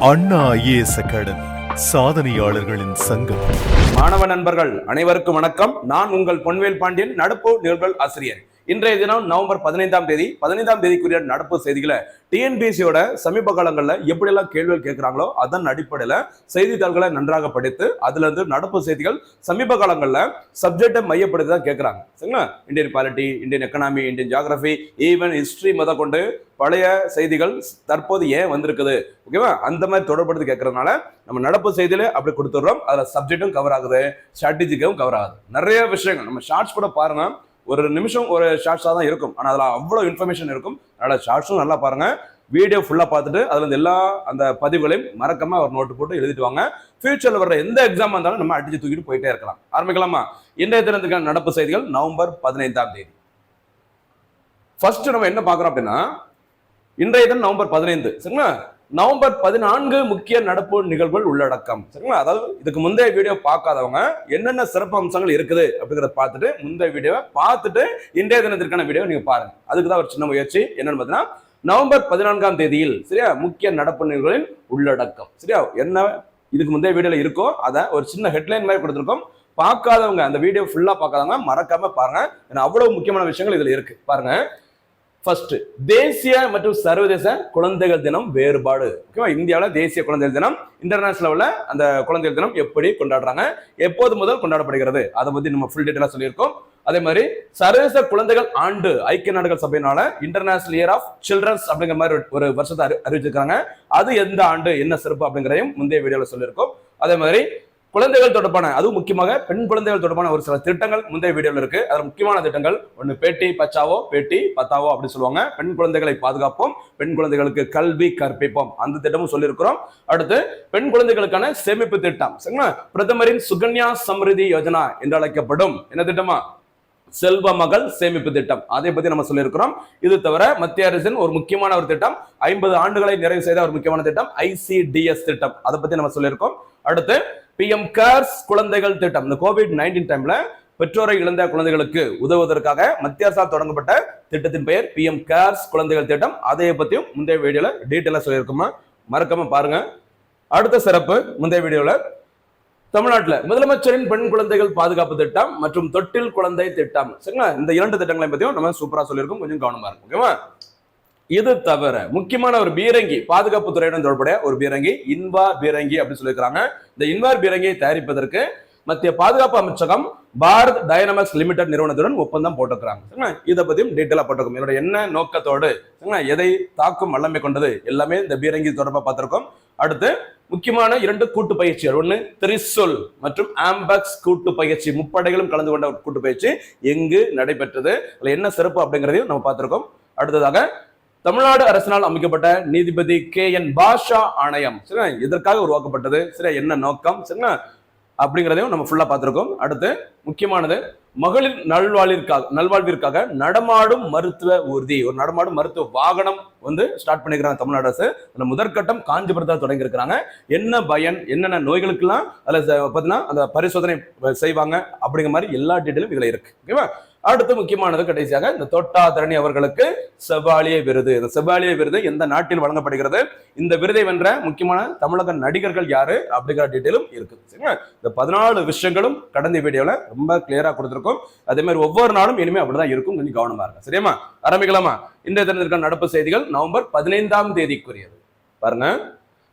அண்ணா IAS academy சாதனையாளர்களின் சங்கம். மாணவ நண்பர்கள் அனைவருக்கும் வணக்கம். நான் உங்கள் பொன்வேல் பாண்டியன் நடப்பு நிகழ்வுகள் ஆசிரியர். இன்றைய தினம் நவம்பர் பதினைந்தாம் தேதி பதினைந்தாம் தேதிக்குரிய நடப்பு செய்திகளை டிஎன்பிசியோட சமீப காலங்களில் எப்படியெல்லாம் கேள்விகள் கேட்குறாங்களோ அதன் அடிப்படையில் செய்தித்தாள்களை நன்றாக படித்து அதுலேருந்து நடப்பு செய்திகள் சமீப காலங்களில் சப்ஜெக்டை மையப்படுத்தி தான் கேட்குறாங்க. சரிங்களா? Indian polity Indian economy Indian geography even history முத கொண்டு பழைய செய்திகள் தற்போது ஏன் வந்திருக்குது? ஓகேவா அந்த மாதிரி தொடர்படுத்தி கேட்கறதுனால நம்ம நடப்பு செய்தியில அப்படி கொடுத்துடுறோம். அதில் சப்ஜெக்டும் கவர் ஆகுது ஸ்ட்ராட்டஜிக்கும் கவர் ஆகுது. நிறைய விஷயங்கள். நம்ம ஷார்ட்ஸ் கூட பாருங்க. ஒரு நிமிஷம் ஒரு ஷார்ட்ஸாக தான் இருக்கும். ஆனால் அதில் அவ்வளோ இன்ஃபர்மேஷன் இருக்கும். அதனால் ஷார்ட்ஸும் நல்லா பாருங்கள் வீடியோ ஃபுல்லாக பார்த்துட்டு அதில் இருந்து எல்லா அந்த பதிவுகளையும் மறக்காம ஒரு நோட்டு போட்டு எழுதிட்டு வாங்க. ஃபியூச்சரில் வர்ற எந்த எக்ஸாம் வந்தாலும் நம்ம அடிச்சு தூக்கிட்டு போயிட்டே இருக்கலாம். ஆரம்பிக்கலாமா? இன்றைய தினத்துக்கான நடப்பு செய்திகள் நவம்பர் பதினைந்தாம் தேதி. ஃபர்ஸ்ட் நம்ம என்ன பார்க்குறோம் அப்படின்னா இன்றைய தினம் நவம்பர் பதினைந்து. சரிங்களா? நவம்பர் பதினான்கு முக்கிய நடப்பு நிகழ்வுகள் உள்ளடக்கம். சரிங்களா? அதாவது இதுக்கு முந்தைய வீடியோ பார்க்காதவங்க என்னென்ன சிறப்பு அம்சங்கள் இருக்குது அப்படிங்கிறத பார்த்துட்டு முந்தைய வீடியோவை பார்த்துட்டு இன்றைய தினத்திற்கான வீடியோ நீங்க பாருங்க. அதுக்கு தான் ஒரு சின்ன முயற்சி. என்னன்னு பார்த்தீங்கன்னா நவம்பர் பதினான்காம் தேதியில் சரியா முக்கிய நடப்பு நிகழ்வுகளின் உள்ளடக்கம். சரியா? என்ன இதுக்கு முந்தைய வீடியோல இருக்கோ அதை ஒரு சின்ன ஹெட்லைன் மாதிரி கொடுத்துருக்கோம். பார்க்காதவங்க அந்த வீடியோ ஃபுல்லா பார்க்காதவங்க மறக்காம பாருங்க. ஏன்னா அவ்வளவு முக்கியமான விஷயங்கள் இதுல இருக்கு. பாருங்க. ஃபர்ஸ்ட் தேசிய மற்றும் சர்வதேச குழந்தைகள் தினம் வேறுபாடு. ஓகேவா இந்தியாவில் தேசிய குழந்தைகள் தினம் இன்டர்நேஷனல் லெவலில் அந்த குழந்தைகள் தினம் எப்படி கொண்டாடுறாங்க எப்போது முதல் கொண்டாடப்படுகிறது அதை பற்றி நம்ம ஃபுல் டீட்டெயிலாக சொல்லியிருக்கோம். அதே மாதிரி சர்வதேச குழந்தைகள் ஆண்டு ஐக்கிய நாடுகள் சபையினால இன்டர்நேஷனல் இயர் ஆஃப் சில்ட்ரன்ஸ் அப்படிங்கிற மாதிரி ஒரு- ஒரு வருஷத்தை அறி அறிவிச்சிருக்காங்க. அது எந்த ஆண்டு என்ன சிறப்பு அப்படிங்கிறதையும் முந்தைய வீடியோவில் சொல்லியிருக்கோம். அதே மாதிரி குழந்தைகள் தொடர்பான அதுவும் முக்கியமாக பெண் குழந்தைகள் தொடர்பான ஒரு சில திட்டங்கள் முந்தைய வீடியோவில் இருக்கு. அதில் முக்கியமான திட்டங்கள் ஒன்று பேட்டி பச்சாவோ பேட்டி பத்தாவோ அப்படின்னு சொல்லுவாங்க. பெண் குழந்தைகளை பாதுகாப்போம் பெண் குழந்தைகளுக்கு கல்வி கற்பிப்போம். அந்த திட்டமும் சொல்லியிருக்கிறோம். அடுத்து பெண் குழந்தைகளுக்கான சேமிப்பு திட்டம் சரிங்களா? பிரதமரின் சுகன்யா சம்ரிதி யோஜனா என்று அழைக்கப்படும் என்ன திட்டமா? செல்வ மகள் சேமிப்பு திட்டம் அதை பத்தி நம்ம சொல்லியிருக்கிறோம். இது தவிர மத்திய அரசின் ஒரு முக்கியமான ஒரு திட்டம் ஐம்பது ஆண்டுகளை நிறைவு செய்த ஒரு முக்கியமான திட்டம் ஐசிடிஎஸ் திட்டம் அதை பத்தி நம்ம சொல்லியிருக்கோம். அடுத்து பிஎம் கேர்ஸ் குழந்தைகள் திட்டம். இந்த கோவிட் நைன்டீன் டைம்ல பெற்றோரை இழந்த குழந்தைகளுக்கு உதவுவதற்காக மத்திய அரசால் தொடங்கப்பட்ட திட்டத்தின் பெயர் பிஎம் கேர்ஸ் குழந்தைகள் திட்டம். அதை பத்தியும் முந்தைய வீடியோல டீட்டெயிலா சொல்லியிருக்கோமா? மறக்காம பாருங்க. அடுத்த சிறப்பு முந்தைய வீடியோல. தமிழ்நாட்டுல முதலமைச்சரின் பெண் குழந்தைகள் பாதுகாப்பு திட்டம் மற்றும் தொட்டில் குழந்தை திட்டம். சரிங்களா? இந்த இரண்டு திட்டங்களை பத்தியும் நம்ம சூப்பரா சொல்லியிருக்கோம். கொஞ்சம் கவனமா இருக்கும் ஓகேவா? இது தவிர முக்கியமான ஒரு பீரங்கி பாதுகாப்பு துறையுடன் தொடர்புடைய ஒரு பீரங்கி இன்வார் பீரங்கி அப்படின்னு சொல்லியிருக்காங்க இந்த இன்வார் பீரங்கியை தயாரிப்பதற்கு மத்திய பாதுகாப்பு அமைச்சகம் பாரத் டைனமிக்ஸ் லிமிடெட் நிறுவனத்துடன் ஒப்பந்தம் போட்டிருக்கிறாங்க. இதை பத்தியும் டீட்டெயிலா போட்டிருக்கோம். இதோட என்ன நோக்கத்தோடு எதை தாக்கும் வல்லமை கொண்டது எல்லாமே இந்த பீரங்கி தொடர்பாக பார்த்திருக்கோம். அடுத்து முக்கியமான இரண்டு கூட்டு பயிற்சிகள். ஒன்று திரிசொல் மற்றும் ஆம்பக்ஸ் கூட்டு பயிற்சி. முப்படைகளும் கலந்து கொண்ட ஒரு கூட்டு பயிற்சி எங்கு நடைபெற்றது? அதுல என்ன சிறப்பு அப்படிங்கிறதையும் நம்ம பார்த்திருக்கோம். அடுத்ததாக தமிழ்நாடு அரசினால் அமைக்கப்பட்ட நீதிபதி கே என் பாஷா ஆணையம். சரிங்களா? இதற்காக உருவாக்கப்பட்டது? சரியா என்ன நோக்கம்? சரிங்களா? அப்படிங்கிறதையும் நம்ம ஃபுல்லா பார்த்திருக்கோம். அடுத்து முக்கியமானது மகளிர் நல்வாழ்விற்காக நல்வாழ்விற்காக நடமாடும் மருத்துவ ஊர்தி. ஒரு நடமாடும் மருத்துவ வாகனம் வந்து ஸ்டார்ட் பண்ணிக்கிறாங்க தமிழ்நாடு அரசு. அந்த முதற்கட்டம் காஞ்சிபுரத்தில் தொடங்கி இருக்கிறாங்க என்ன பயன் என்னென்ன நோய்களுக்கெல்லாம் அதில் பார்த்தீங்கன்னா அந்த பரிசோதனை செய்வாங்க அப்படிங்கிற மாதிரி எல்லா டீட்டெயிலும் இதில் இருக்கு. ஓகேவா? அடுத்து முக்கியமானது கடைசியாக இந்த தொட்டாதரணி அவர்களுக்கு செவ்வாலிய விருது. இந்த செவ்வாலிய விருது எந்த நாட்டில் வழங்கப்படுகிறது? இந்த விருதை வென்ற முக்கியமான தமிழக நடிகர்கள் யாரு? அப்படிங்கிற டீட்டெயிலும் இருக்கு. சரிங்களா? இந்த பதினாலு விஷயங்களும் கடந்த வீடியோல ரொம்ப கிளியரா கொடுத்துருக்கோம். அதே மாதிரி ஒவ்வொரு நாளும் இனிமே அப்படிதான் இருக்கும். கொஞ்சம் கவனமா இருக்கும் சரியாமா ஆரம்பிக்கலாமா? இந்த தினத்திற்கான நடப்பு செய்திகள் நவம்பர் பதினைந்தாம் தேதிக்குரியது. பாருங்க.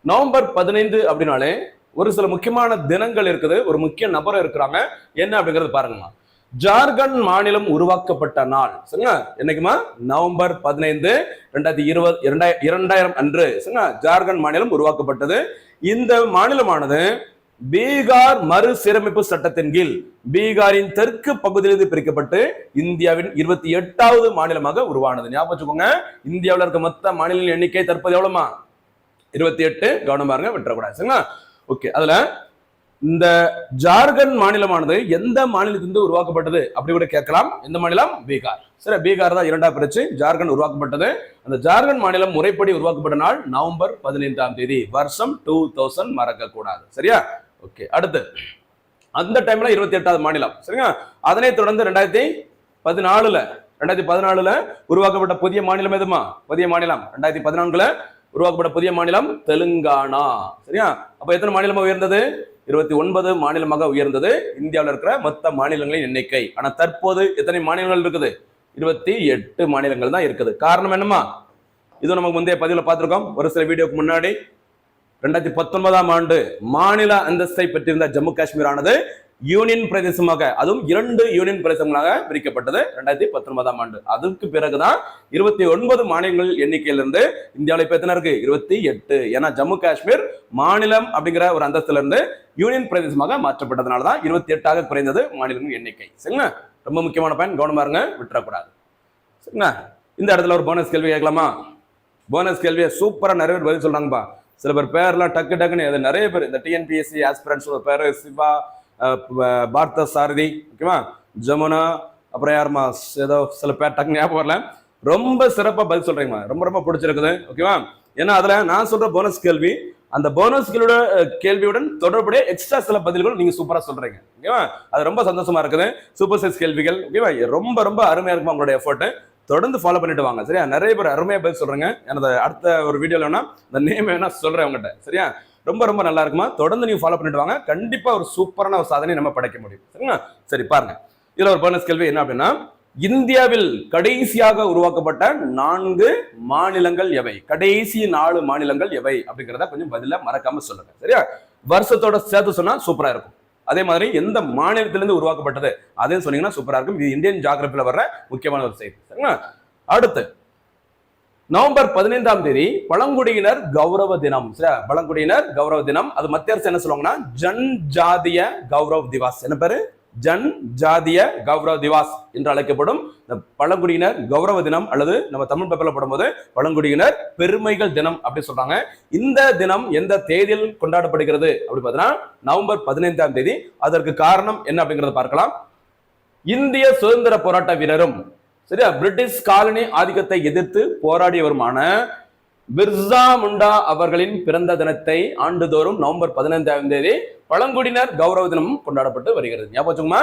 நவம்பர் பதினைந்து அப்படின்னாலே ஒரு சில முக்கியமான தினங்கள் இருக்குது. ஒரு முக்கிய நபர் இருக்கிறாங்க. என்ன அப்படிங்கிறது பாருங்கம்மா. ஜார்க்கண்ட் மாநிலம் உருவாக்கப்பட்ட நாள். சரிங்களா? என்னைக்குமா? நவம்பர் பதினைந்து ரெண்டாயிரத்தி இருபது இரண்டாயிரம் இரண்டாயிரம் அன்று. சரிங்களா? ஜார்க்கண்ட் மாநிலம் உருவாக்கப்பட்டது. இந்த மாநிலமானது பீகார் மறுசீரமைப்பு சட்டத்தின் கீழ் பீகாரின் தெற்கு பகுதியிலிருந்து பிரிக்கப்பட்டு இந்தியாவின் இருபத்தி எட்டாவது மாநிலமாக உருவானது. ஞாபகம் வச்சுக்கோங்க இந்தியாவில் இருக்க மொத்த மாநில எண்ணிக்கை தற்போது எவ்வளவுமா இருபத்தி எட்டு. கவனமா இருங்க விட்டுறக்கூடாது. சரிங்களா? ஓகே அதுல இந்த ஜார்க்கண்ட் மாநிலமானது எந்த மாநிலத்திலிருந்து உருவாக்கப்பட்டது அப்படி கூட கேட்கலாம். எந்த மாநிலம்? பீகார். சரி பீகார் தான் இரண்டா பிரிச்சு ஜார்க்கண்ட் உருவாக்கப்பட்டது. அந்த ஜார்க்கண்ட் மாநிலம் முறைப்படி உருவாக்கப்பட்ட நாள் நவம்பர் பதினைந்தாம் தேதி. வருஷம் டூ தௌசண்ட் மறக்க கூடாது சரியா? ஓகே அடுத்து. அந்த டைம்ல இருபத்தி எட்டாவது மாநிலம். சரிங்களா? அதனை தொடர்ந்து ரெண்டாயிரத்தி பதினாலுல ரெண்டாயிரத்தி பதினாலுல உருவாக்கப்பட்ட புதிய மாநிலம் எதுமா? புதிய மாநிலம். ரெண்டாயிரத்தி பதினான்குல உருவாக்கப்பட்ட புதிய மாநிலம் தெலுங்கானா. சரியா? அப்ப எத்தனை மாநிலமா உயர்ந்தது? இருபத்தி ஒன்பது மாநிலமாக உயர்ந்தது. இந்தியாவில் இருக்கிற மொத்த மாநிலங்களின் எண்ணிக்கை. ஆனால் தற்போது எத்தனை மாநிலங்கள் இருக்குது? இருபத்தி எட்டு மாநிலங்கள் தான் இருக்குது. காரணம் என்னமா இது நமக்கு முந்தைய பதிவில் பார்த்துருக்கோம். ஒரு சில வீடியோக்கு முன்னாடி ரெண்டாயிரத்தி பத்தொன்பதாம் ஆண்டு மாநில அந்தஸ்தை பெற்றிருந்த ஜம்மு காஷ்மீர் ஆனது யூனியன் பிரதேசமாக அதுவும் இரண்டு யூனியன் பிரதேசங்களாக பிரிக்கப்பட்டது ரெண்டாயிரத்தி பத்தொன்பதாம் ஆண்டு. அதுக்கு பிறகுதான் இருபத்தி ஒன்பது மாநிலங்கள் எண்ணிக்கையிலிருந்து இந்தியாவில் இப்ப எத்தனை இருக்கு? இருபத்தி எட்டு. ஏன்னா ஜம்மு காஷ்மீர் மாநிலம் அப்படிங்கிற ஒரு அந்தஸ்துல இருந்து யூனியன் பிரதேசமாக மாற்றப்பட்டதுனால தான் இருபத்தி எட்டாக குறைந்தது மாநிலங்கள் எண்ணிக்கை. சரிங்களா? ரொம்ப முக்கியமான பயன் கவனமா இருங்க விட்டுறக்கூடாது. சரிங்களா? இந்த இடத்துல ஒரு போனஸ் கேள்வி கேட்கலாமா? போனஸ் கேள்வியை சூப்பரா நிறைய பேர் பதில் சொல்றாங்கப்பா. சில பேர் பேர்லாம் டக்கு டக்குன்னு நிறைய பேர். இந்த டிஎன்பிஎஸ்சி ஆஸ்பிரன்ஸ் பேர் சிவா பார்த்த சாரதி ஓகேவா? ஜமுனா அப்புறம் யாருமா ஏதோ சில பேர் டக்கு ஞாபகம் வரல. ரொம்ப சிறப்பாக பதில் சொல்றீங்கம்மா. ரொம்ப ரொம்ப பிடிச்சிருக்குது ஓகேவா? ஏன்னா அதில் நான் சொல்ற போனஸ் கேள்வி அந்த போனஸ் கேள்வியோட கேள்வியுடன் தொடர்புடைய எக்ஸ்ட்ரா சில பதில்கள் நீங்க சூப்பரா சொல்றீங்க ஓகேவா? அது ரொம்ப சந்தோஷமா இருக்குது. சூப்பர் சைஸ் கேள்விகள் ஓகேவா? ரொம்ப ரொம்ப அருமையா இருக்குமா உங்களுடைய எஃபர்ட் தொடர்ந்து ஃபாலோ பண்ணிட்டு வாங்க சரியா? நிறைய பேர் அருமையா பதில் சொல்றேங்க. எனது அடுத்த ஒரு வீடியோல வேணா இந்த நேம் வேணா சொல்றேன் உங்ககிட்ட சரியா? ரொம்ப ரொம்ப நல்லா இருக்குமா? தொடர்ந்து நீங்க ஃபாலோ பண்ணிட்டு வாங்க. கண்டிப்பா ஒரு சூப்பரான ஒரு சாதனை நம்ம படைக்க முடியும். சரிங்களா? சரி பாருங்க. இதுல ஒரு போனஸ் கேள்வி என்ன அப்படின்னா இந்தியாவில் கடைசியாக உருவாக்கப்பட்ட நான்கு மாநிலங்கள் எவை? கடைசி நாலு மாநிலங்கள் எவை? அப்படிங்கிறத கொஞ்சம் பதில மறக்காம சொல்லுங்க. சரியா? வருஷத்தோட சேர்த்து சொன்னா சூப்பரா இருக்கும். அதே மாதிரி எந்த மாநிலத்திலிருந்து உருவாக்கப்பட்டது? அதே சொன்னீங்கன்னா சூப்பரா இருக்கும். இது இந்தியன் ஜாகிரபியில வர்ற முக்கியமான ஒரு செய்தி. சரிங்களா? அடுத்து நவம்பர் பதினைந்தாம் தேதி பழங்குடியினர் கௌரவ தினம். சரியா? பழங்குடியினர் கௌரவ தினம். அது மத்திய அரசு என்ன சொல்லுவாங்கன்னா ஜன் ஜாதிய கௌரவ் திவாஸ். என்ன பேரு? ஜன் ஜாதிய கௌரவ திவாஸ் என்று அழைக்கப்படும் இந்த பழங்குடியினர் கௌரவ தினம் அல்லது நம்ம தமிழ் பேப்பர்ல போடும்போது பழங்குடியினர் பெருமைகள் தினம் அப்படி சொல்றாங்க. இந்த தினம் எந்த தேதியில் கொண்டாடப்படுகிறது அப்படி பார்த்தீங்கன்னா நவம்பர் பதினைந்தாம் தேதி. அதற்கு காரணம் என்ன அப்படிங்கறத பார்க்கலாம். இந்திய சுதந்திர போராட்ட வீரரும் சரியா? பிரிட்டிஷ் காலனி ஆதிக்கத்தை எதிர்த்து போராடியவருமான பிர்சா முண்டா அவர்களின் பிறந்த தினத்தை ஆண்டுதோறும் நவம்பர் பதினைந்தாம் தேதி பழங்குடியினர் கௌரவ தினம் கொண்டாடப்பட்டு வருகிறது. ஞாபகம்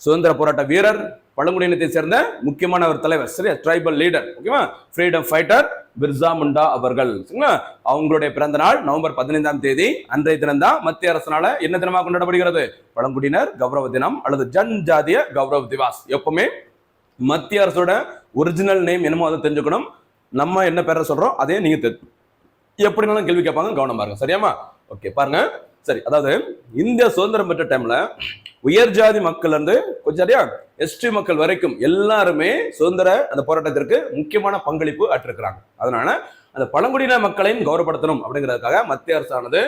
சுதந்திர போராட்ட வீரர் பழங்குடியினத்தை சேர்ந்த முக்கியமான ஒரு தலைவர் சரியா? ட்ரைபல் லீடர் ஓகேவா ஃப்ரீடம் ஃபைட்டர் பிர்சா முண்டா அவர்கள் சரிங்களா? அவங்களுடைய பிறந்த நாள் நவம்பர் பதினைந்தாம் தேதி அன்றைய தினம் தான் மத்திய அரசினால என்ன தினமாக கொண்டாடப்படுகிறது? பழங்குடியினர் கௌரவ தினம் அல்லது ஜன் ஜாதிய கௌரவ திவாஸ் எப்பவுமே மத்திய அரசோட ஒரிஜினல் நேம் என்னமோ அதை தெரிஞ்சுக்கணும். நம்ம என்ன பேரை சொல்றோம் அதே நீங்க எப்படினாலும் கேள்வி கேட்பாங்க கவனம் பாருங்க சரியாமா ஓகே பாருங்க. சரி அதாவது இந்திய சுதந்திரம் பெற்ற டைம்ல உயர் ஜாதி மக்கள் இருந்து கொஞ்சம் சரியா? எஸ்டி மக்கள் வரைக்கும் எல்லாருமே சுதந்திர அந்த போராட்டத்திற்கு முக்கியமான பங்களிப்பு ஆற்றிருக்கிறாங்க. அதனால அந்த பழங்குடியின மக்களையும் கௌரவப்படுத்தணும் அப்படிங்கிறதுக்காக மத்திய அரசானது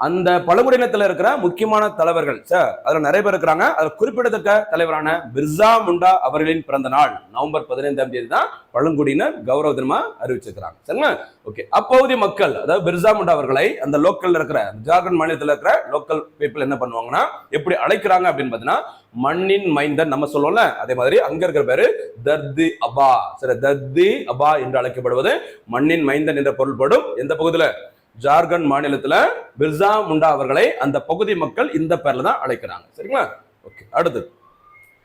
அந்த பழங்குடியினத்தில் இருக்கிற முக்கியமான தலைவர்கள் சார் அதில் நிறைய பேர் இருக்கிறாங்க. அதில் குறிப்பிடத்தக்க தலைவரான பிர்சா முண்டா அவர்களின் பிறந்த நாள் நவம்பர் பதினைந்தாம் தேதி தான் பழங்குடியினர் கௌரவ தினமா அறிவிச்சிருக்கிறாங்க. சரிங்களா? ஓகே அப்பகுதி மக்கள் அதாவது பிர்சா முண்டா அவர்களை அந்த லோக்கல்ல இருக்கிற ஜார்க்கண்ட் மாநிலத்தில் இருக்கிற லோக்கல் பீப்புள் என்ன பண்ணுவாங்கன்னா எப்படி அழைக்கிறாங்க அப்படின்னு பார்த்தீங்கன்னா மண்ணின் மைந்தன் நம்ம சொல்லுவோம்ல அதே மாதிரி அங்க இருக்கிற பேரு தர்தி அபா. சரி தர்தி அபா என்று அழைக்கப்படுவது மண்ணின் மைந்தன் என்ற பொருள்படும் எந்த பகுதியில்? ஜார்க்கண்ட் மாநிலத்தில் பிர்சா முண்டா அவர்களை அந்த பகுதி மக்கள் இந்த பேர்ல தான் அழைக்கிறாங்க. சரிங்களா? ஓகே அடுத்து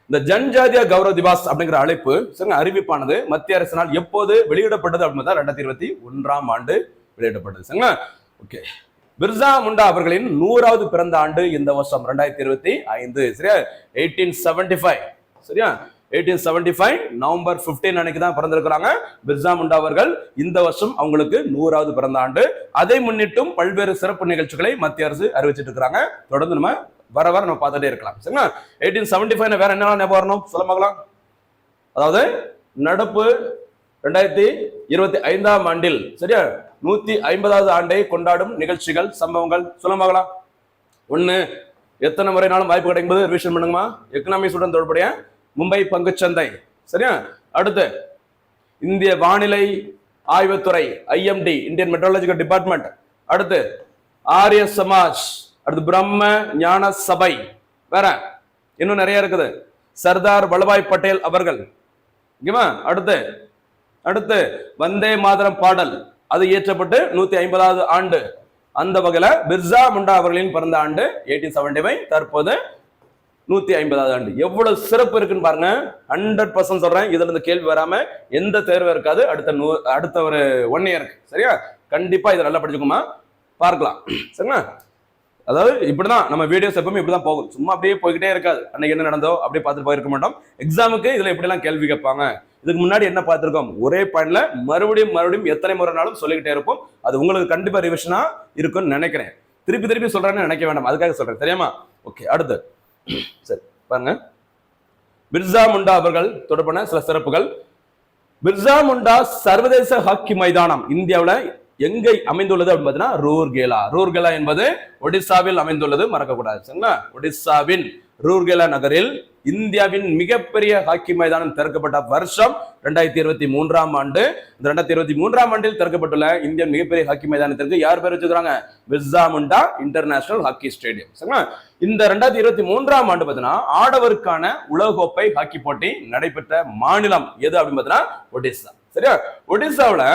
இந்த ஜன்ஜாதிய கௌரவ திவாஸ் அப்படிங்கிற அழைப்பு சரிங்க அறிவிப்பானது மத்திய அரசினால் எப்போது வெளியிடப்பட்டது அப்படின்னு தான் ரெண்டாயிரத்தி இருபத்தி ஒன்றாம் ஆண்டு வெளியிடப்பட்டது சரிங்களா? ஓகே. பிர்சா முண்டா அவர்களின் நூறாவது பிறந்த ஆண்டு இந்த வருஷம் ரெண்டாயிரத்தி இருபத்தி ஐந்து சரியா? எயிட்டீன் செவன்டி ஃபைவ் சரியா? Eighteen seventy five November fifteen அன்னைக்கு தான் பிறந்திருக்கிறாங்க. பிர்சா முண்டா அவர்கள் இந்த வருஷம் அவங்களுக்கு நூறாவது பிறந்த ஆண்டு. அதை முன்னிட்டும் பல்வேறு சிறப்பு நிகழ்ச்சிகளை மத்திய அரசு அறிவிச்சிட்டு இருக்கிறாங்க தொடர்ந்து நம்ம வர வர நம்ம பார்த்துட்டே இருக்கலாம். சரிங்களா? எயிட்டீன் செவன்டி ஃபைவ் வேற என்னெல்லாம் ஞாபகம் வரணும் சொல்ல பார்க்கலாம் அதாவது நடப்பு ரெண்டாயிரத்தி இருபத்தி ஐந்தாம் ஆண்டில் சரியா? நூத்தி ஐம்பதாவது ஆண்டை கொண்டாடும் நிகழ்ச்சிகள் சம்பவங்கள் சொல்ல பார்க்கலாம் ஒண்ணு எத்தனை முறைனாலும் வாய்ப்பு கிடைக்கும்போது ரிவிஷன் பண்ணுங்கம்மா. எக்கனாமிக்ஸுடன் தொடர்புடைய மும்பை பங்குச்சந்தை. சரியா? அடுத்து இந்திய வானிலை ஆய்வுத்துறை ஐஎம்டி இந்தியன் மெட்ரோலஜிக்கல் டிபார்ட்மெண்ட் அடுத்து ஆரிய சமாஜ் அடுத்து பிரம்ம ஞான சபை. வேற இன்னும் நிறைய இருக்குது. சர்தார் வல்லபாய் பட்டேல் அவர்கள். ஓகேவா? அடுத்து அடுத்து வந்தே மாதரம் பாடல். அது இயற்றப்பட்டு நூத்தி ஐம்பதாவது ஆண்டு. அந்த வகையில பிர்சா முண்டா அவர்களின் பிறந்த ஆண்டு எயிட்டீன் செவன்டி ஃபைவ் தற்போது நூத்தி ஐம்பதாவது ஆண்டு. எவ்வளவு சிறப்பு இருக்குன்னு பாருங்க. ஹண்ட்ரட் பர்சன்ட் சொல்றேன். இதுல இருந்து கேள்வி வராம எந்த தேர்வு இருக்காது. அடுத்த நூ அடுத்த ஒரு ஒன் இயருக்கு சரியா? கண்டிப்பா இதை நல்லா படிச்சுக்கோமா பார்க்கலாம். சரிங்களா? அதாவது இப்படிதான் நம்ம வீடியோஸ் எப்பவுமே இப்படிதான் போகும். சும்மா அப்படியே போய்கிட்டே இருக்காது. அன்னைக்கு என்ன நடந்தோ அப்படியே பார்த்துட்டு போயிருக்க மாட்டோம். எக்ஸாமுக்கு இதுல எப்படிலாம் கேள்வி கேட்பாங்க? இதுக்கு முன்னாடி என்ன பார்த்துருக்கோம்? ஒரே பாயிண்ட்ல மறுபடியும் மறுபடியும் எத்தனை முறைனாலும் சொல்லிக்கிட்டே இருப்போம். அது உங்களுக்கு கண்டிப்பா ரிவிஷனா இருக்கும்னு நினைக்கிறேன். திருப்பி திருப்பி சொல்றேன்னு நினைக்க வேண்டாம். அதுக்காக சொல்றேன். தெரியுமா? ஓகே அடுத்து. சரி பாருங்க. பிர்சா முண்டா அவர்கள் தொடர்பான சில சிறப்புகள். பிர்சா முண்டா சர்வதேச ஹாக்கி மைதானம் இந்தியாவில் எங்க அமைந்துள்ளது அப்படின்னு பார்த்தீங்கன்னா ரூர்கேலா. ரூர்கேலா என்பது ஒடிசாவில் அமைந்துள்ளது மறக்கக்கூடாது. சரிங்களா? ஒடிசாவின் ரூர்கேலா நகரில் இந்தியாவின் மிகப்பெரிய ஹாக்கி மைதானம் திறக்கப்பட்ட வருஷம் ரெண்டாயிரத்தி இருபத்தி மூன்றாம் ஆண்டு. இந்த ரெண்டாயிரத்தி இருபத்தி மூன்றாம் ஆண்டில் திறக்கப்பட்டுள்ள இந்திய மிகப்பெரிய ஹாக்கி மைதானத்திற்கு யார் பேர் வச்சுக்கிறாங்க Birsa Munda international hockey stadium. சரிங்களா? இந்த ரெண்டாயிரத்தி இருபத்தி மூன்றாம் ஆண்டு பார்த்தீங்கன்னா ஆடவருக்கான உலகக்கோப்பை ஹாக்கி போட்டி நடைபெற்ற மாநிலம் எது அப்படின்னு பார்த்தீங்கன்னா ஒடிசா. சரியா? ஒடிசாவில்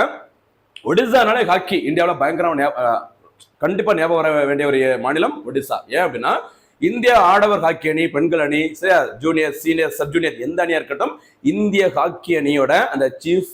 ஒடிசானாலே ஹாக்கி இந்தியாவில் பயங்கரமாக கண்டிப்பாக ஞாபகம் வர வேண்டிய ஒரு மாநிலம் ஒடிசா. ஏன் அப்படின்னா இந்திய ஆடவர் ஹாக்கி அணி பெண்கள் அணி ஜூனியர் சீனியர் சப் ஜூனியர் எந்த அணியா இருக்கட்டும் இந்திய ஹாக்கி அணியோட அந்த சீஃப்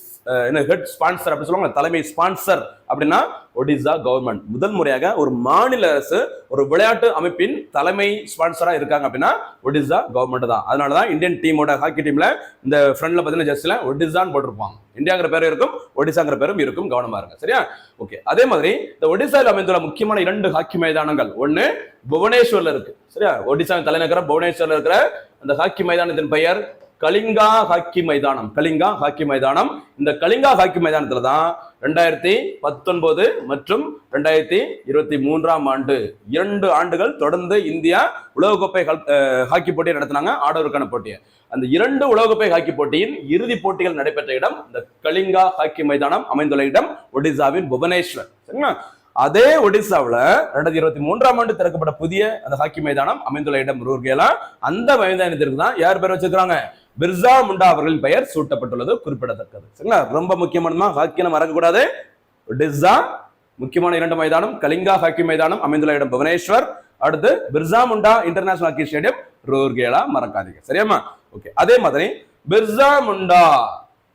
என்ன ஹெட் ஸ்பான்சர் அப்படி சொல்லுவாங்க தலைமை ஸ்பான்சர் அப்படின்னா ஒடிசா கவர்மெண்ட் முதல் முறையாக ஒரு மாநில அரசு ஒரு விளையாட்டு அமைப்பின் தலைமை ஸ்பான்சரா இருக்காங்க அப்படின்னா ஒடிசா கவர்மெண்ட் தான். அதனால தான் இந்தியன் டீமோட ஹாக்கி டீம்ல இந்த ஃப்ரண்ட்ல பார்த்தீங்கன்னா ஜஸ்ட்ல ஒடிசான்னு போட்டிருப்பாங்க. இந்தியாங்கிற பேரும் இருக்கும் ஒடிசாங்கிற பேரும் இருக்கும். கவனமா இருங்க. சரியா? ஓகே அதே மாதிரி இந்த ஒடிசாவில் அமைந்துள்ள முக்கியமான இரண்டு ஹாக்கி மைதானங்கள். ஒன்னு புவனேஸ்வர்ல இருக்கு. சரியா? ஒடிசா தலைநகரம் புவனேஸ்வர்ல இருக்கிற அந்த ஹாக்கி மைதானத்தின் பெயர் கலிங்கா ஹாக்கி மைதானம். கலிங்கா ஹாக்கி மைதானம். இந்த கலிங்கா ஹாக்கி மைதானத்துல தான் ரெண்டாயிரத்தி பத்தொன்பது மற்றும் ரெண்டாயிரத்தி இருபத்தி மூன்றாம் ஆண்டு இரண்டு ஆண்டுகள் தொடர்ந்து இந்தியா உலகக்கோப்பை ஹாக்கி போட்டியை நடத்தினாங்க ஆடவருக்கான போட்டியை. அந்த இரண்டு உலகக்கோப்பை ஹாக்கி போட்டியின் இறுதி போட்டிகள் நடைபெற்ற இடம் இந்த கலிங்கா ஹாக்கி மைதானம் அமைந்துள்ள இடம் ஒடிசாவின் புவனேஸ்வர். சரிங்களா? அதே ஒடிசாவுல ரெண்டாயிரத்தி இருபத்தி மூன்றாம் ஆண்டு திறக்கப்பட்ட புதிய அந்த ஹாக்கி மைதானம் அமைந்துள்ள இடம் ரூர்கேலா அந்த மைதானத்திற்கு தான் யார் பேர் வச்சிருக்காங்க பிர்சா முண்டா அவர்களின் பெயர் சூட்டப்பட்டுள்ளது குறிப்பிடத்தக்கது. சரிங்களா? ரொம்ப முக்கியமானமா நம்ம மறக்கக்கூடாது. டிஸ்ஸா முக்கியமான இரண்டு மைதானம் கலிங்கா ஹாக்கி மைதானம் அமைந்துள்ள இடம் புவனேஸ்வர். அடுத்து Birsa Munda international hockey stadium Rourkela மறக்காதீங்க சரியாமா ஓகே. அதே மாதிரி பிர்சா முண்டா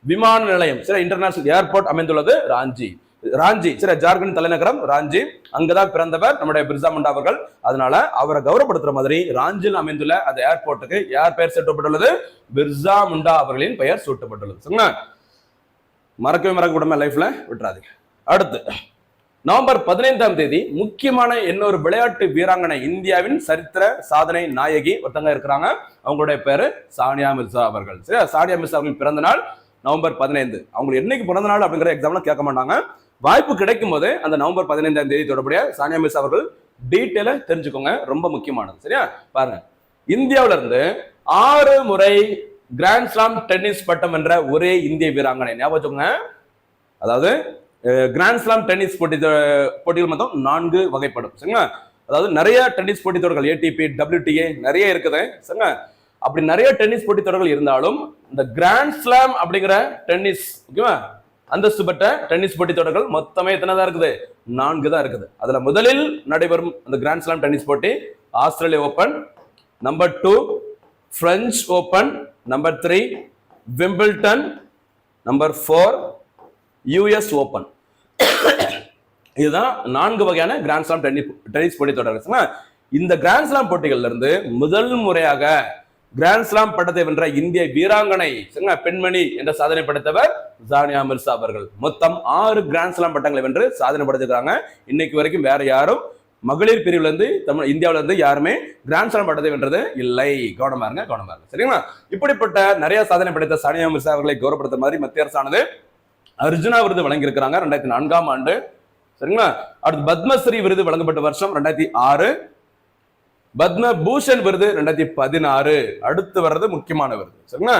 விமான நிலையம் சரி இன்டர்நேஷனல் ஏர்போர்ட் அமைந்துள்ளது ராஞ்சி. ராஞ்சி சரி ஜார்க்கண்ட் தலைநகரம் ராஞ்சி. அங்கதான் பிறந்தவர் நம்முடைய பிர்சா முண்டா அவர்கள். அதனால அவரை கௌரவப்படுத்துற மாதிரி ராஞ்சியில் அமைந்துள்ள அந்த ஏர்போர்ட்டுக்கு யார் பெயர் சூட்டப்பட்டுள்ளது? பிர்சா முண்டா அவர்களின் பெயர் சூட்டப்பட்டுள்ளது. சரிங்களா? மறக்கவே மறக்க கூடாம லைஃப்ல விட்டுறாதீங்க. அடுத்து நவம்பர் பதினைந்தாம் தேதி முக்கியமான இன்னொரு விளையாட்டு வீராங்கனை இந்தியாவின் சரித்திர சாதனை நாயகி ஒருத்தங்க இருக்கிறாங்க. அவங்களுடைய பேரு சானியா மிர்சா அவர்கள். சரியா? சானியா மிர்சா அவர்கள் பிறந்த நாள் நவம்பர் பதினைந்து. அவங்க என்னைக்கு பிறந்த நாள் அப்படிங்கிற எக்ஸாம்லாம் கேட்க மாட்டாங்க. வாய்ப்பு கிடைக்கும் போது அந்த நவம்பர் பதினைந்தாம் தேதி தொடர்புடைய சானியா மிஸ் அவர்கள் டீட்டெயிலாக தெரிஞ்சுக்கோங்க. ரொம்ப முக்கியமானது. சரியா? பாருங்க. இந்தியாவில இருந்து ஆறு முறை கிராண்ட் ஸ்லாம் டென்னிஸ் பட்டம் வென்ற ஒரே இந்திய வீராங்கனை. ஞாபகம் அதாவது கிராண்ட் ஸ்லாம் டென்னிஸ் போட்டி போட்டிகள் மொத்தம் நான்கு வகைப்படும். சரிங்களா? அதாவது நிறைய டென்னிஸ் போட்டி தொடர்கள் ஏடிபி டபிள்யூடிஏ நிறைய இருக்குது. சரிங்களா? அப்படி நிறைய டென்னிஸ் போட்டி தொடர்கள் இருந்தாலும் இந்த கிராண்ட் ஸ்லாம் அப்படிங்கிற டென்னிஸ் ஓகேவா? அந்தஸ்து பெற்ற டென்னிஸ் போட்டி தொடர்கள் மொத்தமே எத்தனை தான் இருக்குது? நான்கு தான் இருக்குது. அதுல முதலில் நடைபெறும் அந்த கிராண்ட் ஸ்லாம் டென்னிஸ் போட்டி Australia open number two French open number three Wimbledon number four US open இதுதான் நான்கு வகையான கிராண்ட் ஸ்லாம் டென்னிஸ் டென்னிஸ் போட்டி தொடர்கள். இந்த கிராண்ட் ஸ்லாம் போட்டிகள்ல இருந்து முதல் முறையாக கிராண்ட் ஸ்லாம் பட்டத்தை வென்ற இந்திய வீராங்கனை பெண்மணி என்ற சாதனை படைத்தவர் ஜானியா மிர்சா அவர்கள். மொத்தம் ஆறு கிராண்ட்ஸ்லாம் பட்டங்களை வென்று சாதனை படைச்சிருக்காங்க இன்னைக்கு வரைக்கும் வேற யாரும் மகளிர் பிரிவுலேருந்து தமிழ் இந்தியாவிலேருந்து யாருமே கிராண்ட் ஸ்லாம் பட்டத்தை வென்றது இல்லை. கவனமா இருங்க கவனமா இருங்க. சரிங்களா? இப்படிப்பட்ட நிறைய சாதனை படைத்த சானியா மிர்சா அவர்களை கௌரவப்படுத்த மாதிரி மத்திய அரசானது அர்ஜுனா விருது வழங்கியிருக்கிறாங்க ரெண்டாயிரத்தி நான்காம் ஆண்டு. சரிங்களா? அடுத்து பத்மஸ்ரீ விருது வழங்கப்பட்ட வருஷம் ரெண்டாயிரத்தி ஆறு. பத்ம பூஷன் விருது ரெண்டாயிரத்தி பதினாறு. அடுத்து வர்றது முக்கியமான விருது. சரிங்களா?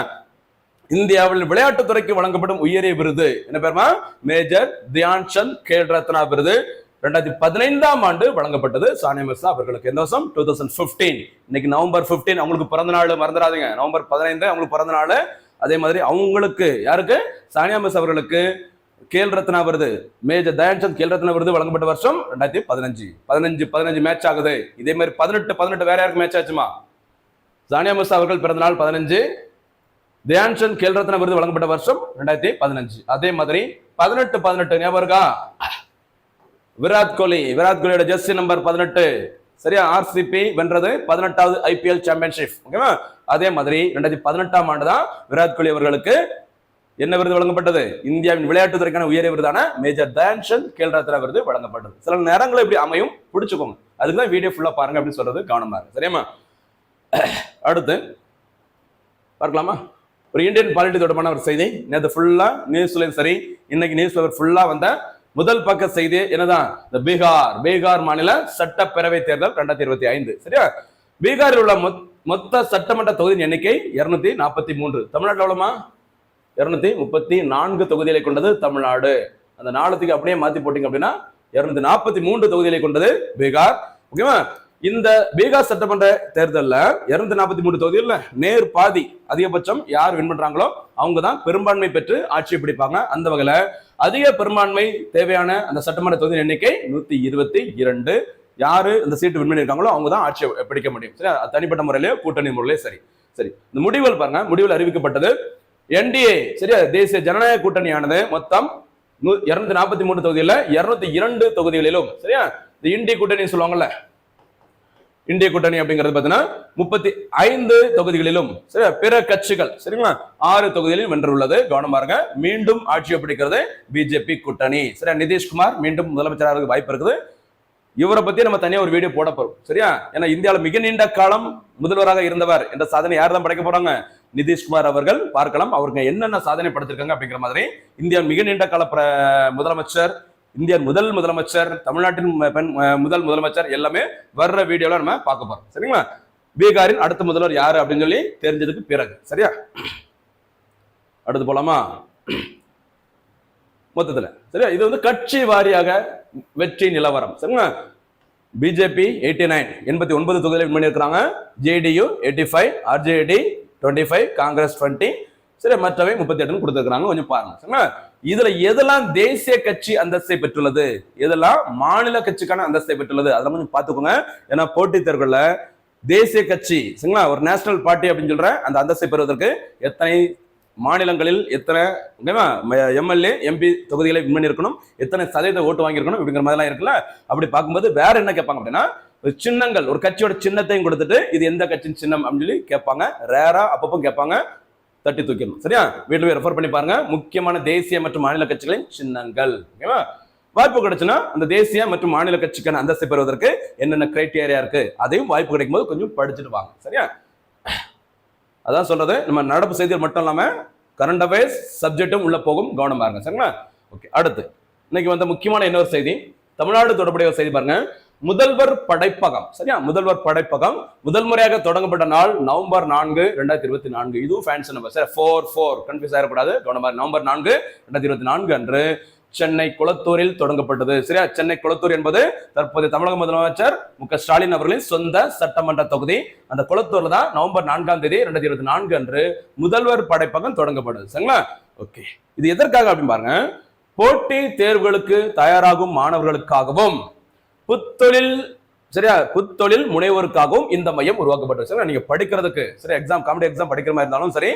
இந்தியாவில் விளையாட்டுத்துறைக்கு வழங்கப்படும் உயரிய விருது. என்ன பேருமா? மேஜர் தியான் சந்த் கேல் ரத்னா விருது. ரெண்டாயிரத்தி பதினைந்தாம் ஆண்டு வழங்கப்பட்டது. சானியா மிர்சா அவர்களுக்கு எந்த வருஷம்? டூ தௌசண்ட் பிப்டீன் இன்னைக்கு நவம்பர் பிப்டீன் அவங்களுக்கு பிறந்த நாள் மறந்துடாதீங்க. நவம்பர் பதினைந்து அவங்களுக்கு பிறந்த நாள். அதே மாதிரி அவங்களுக்கு யாருக்கு? சானியா மிர்சா அவர்களுக்கு கேல் ரத்னா விருது. மேஜர் தயான்சந்த் கேல் ரத்னா விருது வழங்கப்பட்ட வருஷம் ரெண்டாயிரத்தி பதினஞ்சு. பதினஞ்சு பதினஞ்சு மேட்ச் ஆகுது. இதே மாதிரி பதினெட்டு பதினெட்டு வேற யாருக்கு மேட்ச் ஆச்சுமா? சானியா மிர்சா அவர்கள் பிறந்த நாள் பதினஞ்சு. தயான்சந்த் கேல் ரத்னா விருது வழங்கப்பட்ட வருஷம் ரெண்டாயிரத்தி பதினஞ்சு. அதே மாதிரி பதினெட்டு பதினெட்டு ஞாபகம் இருக்கா? விராட் கோலி விராட் கோலியோட ஜெர்சி நம்பர் பதினெட்டு. சரியா? ஆர்சிபி வென்றது பதினெட்டாவது ஐபிஎல் சாம்பியன்ஷிப் ஓகேவா அதே மாதிரி ரெண்டாயிரத்தி பதினெட்டாம் ஆண்டு தான் விராட் கோலி அவர்களுக்கு என்ன விருது வழங்கப்பட்டது? இந்தியாவின் விளையாட்டுத்துறைக்கான உயரிய விருதான மேஜர் தயான்சந்த் கேல் ரத்னா விருது வழங்கப்பட்டது. சில நேரங்கள் இப்படி அமையும் பிடிச்சுக்கோங்க அதுக்கு தான் வீடியோ ஃபுல்லா பாருங்க அப்படின்னு சொல்றது கவனமா இருக்கு. சரியாமா அடுத்து பார்க்கலாமா? ஒரு இந்தியன் பாலிட்டி தொடர்பான ஒரு செய்தி. நேற்று ஃபுல்லா நியூஸ்லயும் சரி இன்னைக்கு நியூஸ் பேப்பர் ஃபுல்லா வந்த முதல் பக்க செய்தி என்னதான்? இந்த பீகார். பீகார் மாநில சட்டப்பேரவை தேர்தல் ரெண்டாயிரத்தி இருபத்தி ஐந்து. சரியா? பீகாரில் உள்ள மொத்- மொத்த சட்டமன்ற தொகுதியின் எண்ணிக்கை இருநூத்தி நாற்பத்தி மூன்று. தமிழ்நாட்டில் உள்ளமா இருநூத்தி முப்பத்தி நான்கு தொகுதிகளை கொண்டது தமிழ்நாடு. அந்த நாளத்துக்கு அப்படியே மாத்தி போட்டீங்க அப்படின்னா இருநூத்தி நாற்பத்தி மூன்று தொகுதிகளை கொண்டது பீகார். ஓகேவா? இந்த பீகார் சட்டமன்ற தேர்தலில் இருநூத்தி நாற்பத்தி மூணு தொகுதியில் நேர் பாதி அதிகபட்சம் யார் வின் பண்றாங்களோ அவங்க தான் பெரும்பான்மை பெற்று ஆட்சியை பிடிப்பாங்க. அந்த வகையில் அதிக பெரும்பான்மை தேவையான அந்த சட்டமன்ற தொகுதி எண்ணிக்கை நூத்தி இருபத்தி இரண்டு. யாரு இந்த சீட்டு வின் பண்ணியிருக்காங்களோ அவங்க தான் ஆட்சியை பிடிக்க முடியும். சரி அது தனிப்பட்ட முறையிலேயோ கூட்டணி முறையிலே சரி. சரி. இந்த முடிவுகள் பாருங்க. முடிவில் அறிவிக்கப்பட்டது என்டிஏ சரியா? தேசிய ஜனநாயக கூட்டணியானது மொத்தம் இருநூத்தி நாற்பத்தி மூணு தொகுதியில் இருநூத்தி இரண்டு தொகுதிகளிலும் சரியா? இந்த இண்டி கூட்டணி சொல்லுவாங்கல்ல இந்திய கூட்டணி அப்படிங்கிறது பாத்தீங்கன்னா முப்பத்தி ஐந்து தொகுதிகளிலும் சரி பிற கட்சிகள் சரிங்களா? ஆறு தொகுதிகளில் வென்றுள்ளது. கவனம் பாருங்க மீண்டும் ஆட்சியை பிடிக்கிறது பிஜேபி கூட்டணி. சரியா நிதிஷ்குமார் மீண்டும் முதலமைச்சராக வாய்ப்பு இருக்குது. இவரை பத்தி நம்ம தனியா ஒரு வீடியோ போட போறோம். சரியா? ஏன்னா இந்தியாவில் மிக நீண்ட காலம் முதல்வராக இருந்தவர். என்ற சாதனை யார் தான் படைக்க போறாங்க? நிதிஷ்குமார் அவர்கள். பார்க்கலாம். அவருக்கு என்னென்ன சாதனை படைச்சிருக்காங்க அப்படிங்கிற மாதிரி இந்தியா மிக நீண்ட கால முதலமைச்சர் இந்திய முதல் முதலமைச்சர் தமிழ்நாட்டின் பெண் முதல் முதலமைச்சர் எல்லாமே வர்ற வீடியோல நம்ம பார்க்க போறோம். சரிங்களா? பீகாரின் அடுத்த முதல்வர் யாரு அப்படின்னு சொல்லி தெரிஞ்சதுக்கு பிறகு. சரியா? அடுத்து போலாமா? மொத்தத்துல. சரியா? இது வந்து கட்சி வாரியாக வெற்றி நிலவரம். சரிங்களா? பிஜேபி எயிட்டி நைன் எண்பத்தி ஒன்பது தொகுதியில் வின் பண்ணியிருக்கிறாங்க. JDU eighty five RJD twenty five Congress twenty சரி மற்றவை முப்பத்தி எட்டுன்னு கொடுத்துருக்காங்க கொஞ்சம் பாருங்க. சரிங்களா? இதுல எதெல்லாம் தேசிய கட்சி அந்தஸ்தை பெற்றுள்ளது? எதெல்லாம் மாநில கட்சிக்கான அந்தஸ்தை பெற்றுள்ளது? அதெல்லாம் கொஞ்சம் பார்த்துக்கோங்க. ஏன்னா போட்டித் தேர்வுகள்ல தேசிய கட்சி சரிங்களா? ஒரு நேஷனல் பார்ட்டி அப்படின்னு சொல்ற அந்த அந்தஸ்தை பெறுவதற்கு எத்தனை மாநிலங்களில் எத்தனை எம்எல்ஏ எம்பி தொகுதிகளை வின் பண்ணியிருக்கணும் எத்தனை சதவீத ஓட்டு வாங்கியிருக்கணும் இப்படிங்கிற மாதிரிலாம் இருக்குல்ல? அப்படி பார்க்கும்போது வேற என்ன கேட்பாங்க அப்படின்னா ஒரு சின்னங்கள் ஒரு கட்சியோட சின்னத்தையும் கொடுத்துட்டு இது எந்த கட்சியின் சின்னம் அப்படின்னு சொல்லி கேட்பாங்க. ரேரா அப்பப்போ கேட்பாங்க. தட்டி தூக்கிடணும். சரியா? வீட்டில் போய் ரெஃபர் பண்ணி பாருங்க. முக்கியமான தேசிய மற்றும் மாநில கட்சிகளின் சின்னங்கள். ஓகேவா? வாய்ப்பு கிடைச்சுன்னா அந்த தேசிய மற்றும் மாநில கட்சிக்கான அந்தஸ்தை பெறுவதற்கு என்னென்ன கிரைட்டீரியா இருக்கு? அதையும் வாய்ப்பு கிடைக்கும் போது கொஞ்சம் படிச்சுட்டு வாங்க. சரியா? அதான் சொல்றது. நம்ம நடப்பு செய்திகள் மட்டும் இல்லாம கரண்ட் அஃபேர்ஸ் சப்ஜெக்டும் உள்ள போகும். கவனம் பாருங்க சரிங்களா? ஓகே அடுத்து. இன்னைக்கு வந்த முக்கியமான இன்னொரு செய்தி. தமிழ்நாடு தொடர்புடைய ஒரு செய்தி பாருங்க. முதல்வர் படைப்பகம். சரியா? முதல்வர் படைப்பகம். முதல் முறையாக தொடங்கப்பட்ட நாள் நவம்பர் நான்கு ரெண்டாயிரத்தி இருபத்தி நான்கு. இதுவும் fancy number sir four four confuse ஆகக்கூடாது கவனமா நவம்பர் நான்கு ரெண்டாயிரத்தி இருபத்தி நான்கு அன்று சென்னை குளத்தூரில் தொடங்கப்பட்டது. சரியா? சென்னை குளத்தூர் என்பது தற்போதைய தமிழக முதலமைச்சர் மு. க. ஸ்டாலின் அவர்களின் சொந்த சட்டமன்ற தொகுதி. அந்த குளத்தூர்ல தான் நவம்பர் நான்காம் தேதி ரெண்டாயிரத்தி இருபத்தி நான்கு அன்று முதல்வர் படைப்பகம் தொடங்கப்படுது சரிங்களா? ஓகே. இது எதற்காக அப்படின்னு பாருங்க. போட்டி தேர்வுகளுக்கு தயாராகும் மாணவர்களுக்காகவும் புத்தொழில் சரியா? புத்தொழில் முனைவோருக்காகவும் இந்த மையம் உருவாக்கப்பட்டது சரியா? நீங்க படிக்கிறதுக்கு சரி எக்ஸாம் காமெடி எக்ஸாம் படிக்கிற மாதிரி இருந்தாலும் சரி